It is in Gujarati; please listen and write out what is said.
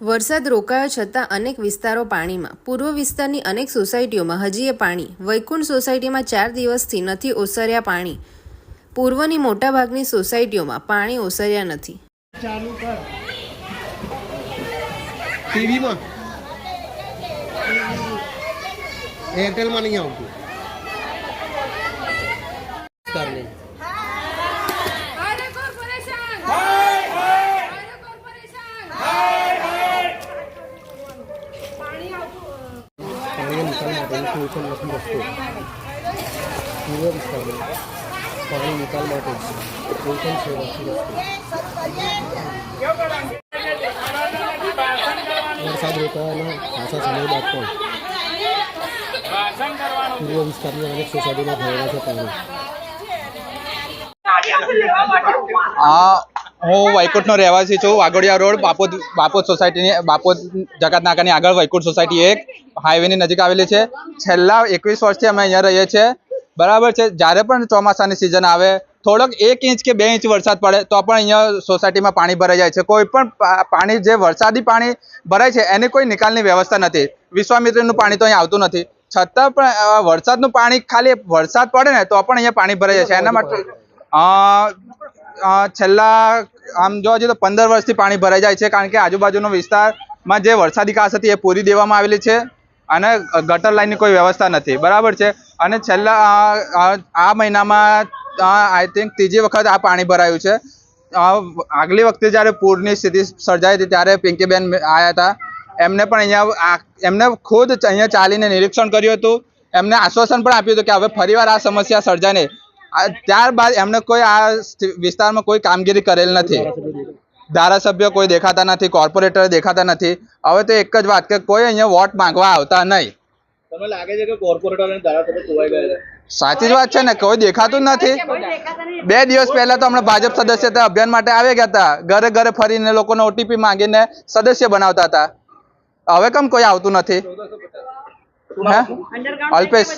વરસાદ રોકાયો છતાં અનેક વિસ્તારો પાણીમાં. પૂર્વ વિસ્તારની અનેક સોસાયટીઓમાં હજીએ પાણી. વૈકુંઠ સોસાયટીમાં ચાર દિવસથી નથી ઓસર્યા પાણી. પૂર્વની મોટાભાગની સોસાયટીઓમાં પાણી ઓસર્યા નથી. એરટેલમાં નહીં આવતું. કોઈ પણ નથી રસ્તો પૂર્વ વિસ્તારમાં પાણી નિકાલ માટે પૂર્વ વિસ્તારની આ હું વૈકુંઠનો રહેવાસી છું, વાઘોડિયા રોડ, બાપોદ બાપોદ સોસાયટીની, બાપોદ જગત નાકાની આગળ વૈકુંઠ સોસાયટી એક, હાઈવેની નજીક આવેલી છે. છેલ્લા એકવીસ વર્ષથી અમે અહીંયા રહીએ છીએ. બરાબર છે, જ્યારે પણ ચોમાસાની સિઝન આવે, થોડોક એક ઇંચ કે બે ઇંચ વરસાદ પડે, તો પણ અહીંયા સોસાયટીમાં પાણી ભરાઈ જાય છે. કોઈ પણ પાણી, જે વરસાદી પાણી ભરાય છે, એની કોઈ નિકાલની વ્યવસ્થા નથી. વિશ્વામિત્રનું પાણી તો અહીંયા આવતું નથી. છતાં પણ વરસાદનું પાણી ખાલી વરસાદ પડે ને, તો પણ અહીંયા પાણી ભરાઈ જાય છે. એના માટે છેલ્લા, આમ જોવા જઈએ તો પંદર વર્ષથી પાણી ભરાઈ જાય છે કારણ કે આજુબાજુનો વિસ્તારમાં જે વરસાદી કાસ હતી એ પૂરી દેવામાં આવેલી છે અને ગટર લાઇનની કોઈ વ્યવસ્થા નથી. બરાબર છે? અને છેલ્લા આ મહિનામાં આઈ થિંક ત્રીજી વખત આ પાણી ભરાયું છે. આગલી વખતે જ્યારે પૂરની સ્થિતિ સર્જાઈ હતી ત્યારે પિંકીબેન આવ્યા હતા. એમને પણ અહીંયા એમને ખુદ અહીંયા ચાલીને નિરીક્ષણ કર્યું હતું. એમને આશ્વાસન પણ આપ્યું હતું કે હવે ફરીવાર આ સમસ્યા સર્જાય નહીં. ત્યારબાદ એમને કોઈ આ વિસ્તારમાં કોઈ કામગીરી કરેલ નથી. ધારાસભ્ય કોઈ દેખાતા નથી કોર્પોરેટર દેખાતા નથી. હવે તો એક જ વાત કે કોઈ અહીંયા વોટ માંગવા આવતા નહીં. તમને લાગે છે કે કોર્પોરેટર અને ધારાસભ્ય ખોવાઈ ગયા સાચી જ વાત છે ને કોઈ દેખાતું નથી. બે દિવસ પહેલા તો હમણાં ભાજપ સદસ્યતા અભિયાન માટે આવી ગયા હતા. ઘરે ઘરે ફરીને લોકોને ઓટીપી માંગીને સદસ્ય બનાવતા હતા. હવે કેમ કોઈ આવતું નથી? હે? અલ્પેશ.